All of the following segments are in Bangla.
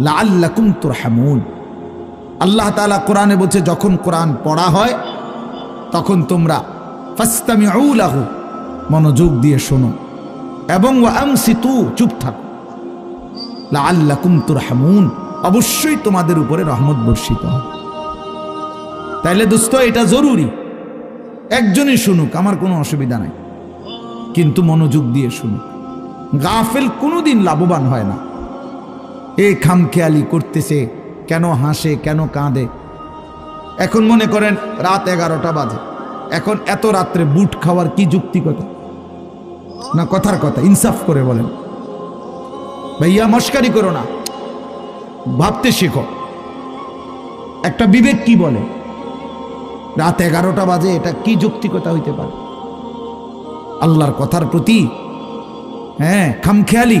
লাআল্লাকুম তুরহামুন। আল্লাহ তাআলা কোরআনে বলছে, যখন কোরআন পড়া হয়, তখন তোমরা ফাস্তামিউ লাহু, মনোযোগ দিয়ে শোনো এবং আংসিতু চুপ থাকো। লাআল্লাকুম তুরহামুন, অবশ্যই তোমাদের উপরে রহমত বর্ষিত হবে। তাইলে দোস্ত, এটা জরুরি। একজনই শুনুক, আমার কোনো অসুবিধা নাই। কিন্তু মনোযোগ দিয়ে শুনুক। গাফেল কোনোদিন লাভবান হয় না। এ খামখেয়ালি করতেছে, কেন হাসে, কেন কাঁদে? এখন মনে করেন রাত এগারোটা বাজে। এখন এত রাত্রে বুট খাওয়ার কি যুক্তিকতা না কথার কথা, ইনসাফ করে বলেন। ভাইয়া, মস্কারি করো না। ভাবতে শেখো। একটা বিবেক কি বলে? রাত এগারোটা বাজে, এটা কি যুক্তিকতা হইতে পারে? আল্লাহর কথার প্রতি হ্যাঁ খামখেয়ালি।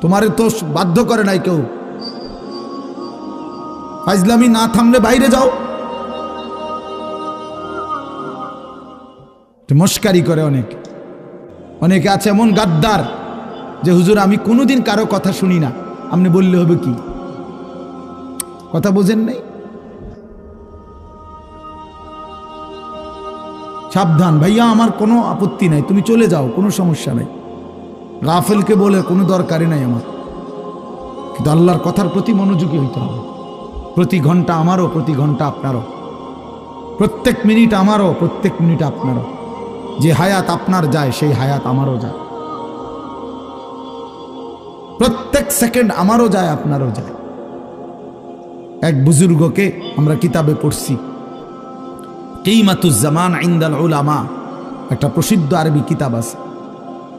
তোমারে তো বাধ্য করে নাই কেউ। ফাইজলামি না থামলে বাইরে যাও। মস্কারি করে অনেক। অনেকে আছে এমন গাদ্দার যে, হুজুর, আমি কোনোদিন কারও কথা শুনি না। আপনি বললে হবে কি? কথা বোঝেন নাই? সাবধান। ভাইয়া, আমার কোনো আপত্তি নাই। তুমি চলে যাও, কোনো সমস্যা নাই। রাফেলকে বলে কোনো দরকারই নাই আমার। কিন্তু আল্লাহর কথার প্রতি মনোযোগী হইতে হবে। প্রতি ঘণ্টা আমারও, প্রতি ঘণ্টা আপনারও। প্রত্যেক মিনিট আমারও, প্রত্যেক মিনিট আপনারও। যে হায়াত আপনার যায়, সেই হায়াত আমারও যায়। প্রত্যেক সেকেন্ড আমারও যায়, আপনারও যায়। এক বুজুর্গকে আমরা কিতাবে পড়ছি। কিমাতুজ্জামান ইন্দাল ওলামা একটা প্রসিদ্ধ আরবি কিতাব আছে।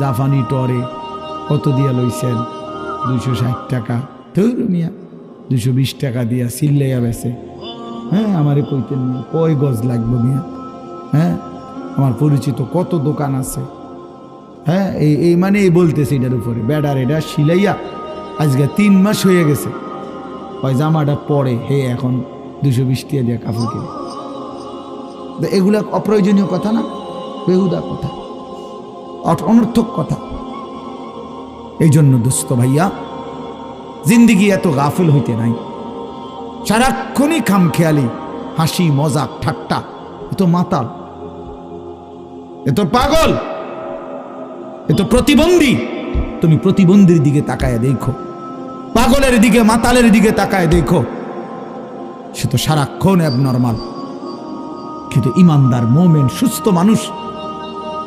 জাফানি টরে কত দিয়া লইছেন? দুইশো ষাট টাকা। ধর মিয়া দুশো বিশ টাকা দিয়া সিল্লাইয়া বেছে। হ্যাঁ আমারে কইতেন কয় গজ লাগবে মিয়া? হ্যাঁ আমার পরিচিত কত দোকান আছে? হ্যাঁ এই এই মানে এই বলতেছে এটার উপরে, বেডার এটা সিলাইয়া আজকে তিন মাস হয়ে গেছে। ওই জামাটা পরে, হে এখন দুশো বিশ টাকা দিয়ে কাপড় কিনে। এগুলা অপ্রয়োজনীয় কথা না? বেহুদা কথা। অনর্থক কথা। এই জন্য দোস্ত ভাইয়া, জিন্দিগি এত গাফিল হইতে নাই। সারাক্ষণই খামখেয়ালি, হাসি, মজাক, ঠাট্টা, এ তো মাতাল। এ তো পাগল। এ তো প্রতিবন্ধী। তুমি প্রতিবন্ধীর দিকে তাকায় দেখো। পাগলের দিকে, মাতালের দিকে তাকায় দেখো। সে তো সারাক্ষণ নর্মাল কিন্তু ইমানদার, মোমেন, সুস্থ মানুষ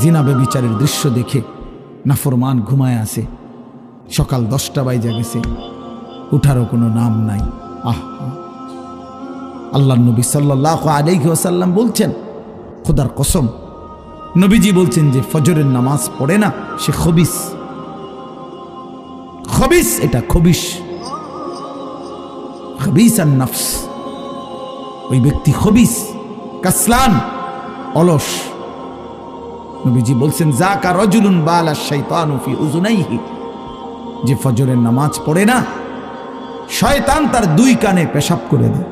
জিনাবে বিচারের দৃশ্য দেখে নাফরমান ঘুমায় আসে সকাল দশটা বাইজা গেছে। উঠারও কোনো নাম নাই। আহ আল্লাহ নবী সাল্লাহ আলাইহি ওয়াসাল্লাম বলছেন, খোদার কসম, নবীজি বলছেন যে ফজরের নামাজ পড়ে না, সে খবিস। খবিস, এটা খবিস। খবিস আর নফস। ওই ব্যক্তি খবিস, কাসলান, অলস। নবীজি বলছেন জাকা রজুলুন বালা শাইতানু ফি উজুনাইহি যে ফজরের নামাজ পড়ে না, শয়তান তার দুই কানে পেশাব করে দেয়।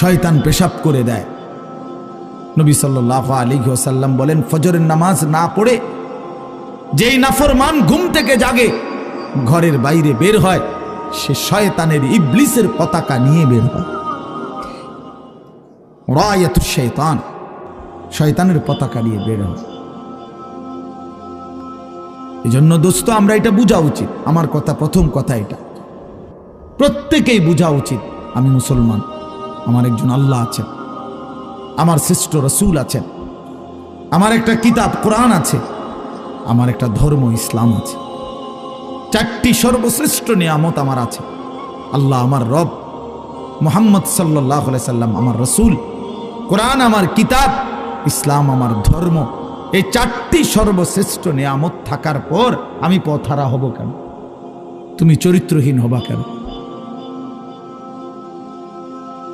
শয়তান পেশাব করে দেয়। নবী সাল্লাহ আলী ওসাল্লাম বলেন, ফজরের নামাজ না পড়ে, যেই নাফরমান ঘুম থেকে জাগে, ঘরের বাইরে বের হয়, সে শয়তানের ইবলিসের পতাকা নিয়ে বের হয়। রায়াত শৈতান। শয়তানের পতাকা নিয়ে বের হয় এই জন্য দোস্ত, আমরা এটা বোঝা উচিত। আমার কথা, প্রথম কথা এটা। প্রত্যেকেই বোঝা উচিত, আমি মুসলমান। আমার একজন আল্লাহ আছেন। আমার শ্রেষ্ঠ রসুল আছেন। আমার একটা কিতাব, কোরআন আছে। আমার একটা ধর্ম, ইসলাম আছে। চারটি সর্বশ্রেষ্ঠ নিয়ামত আমার আছে। আল্লাহ আমার রব। মোহাম্মদ সাল্লাহ সাল্লাম আমার রসুল। কোরআন আমার কিতাব, ইসলাম আমার ধর্ম, এই চারটি সর্বশ্রেষ্ঠ নিয়ামত থাকার পর আমি পথারা হব কেন? তুমি চরিত্রহীন হবা কেন?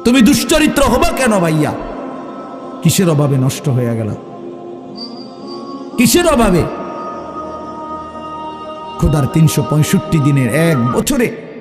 তুমি দুশ্চরিত্র হবা কেন ভাইয়া? কিসের অভাবে নষ্ট হয়ে গেল? কিসের অভাবে? খোদার তিনশো পঁয়ষট্টি দিনের এক বছরে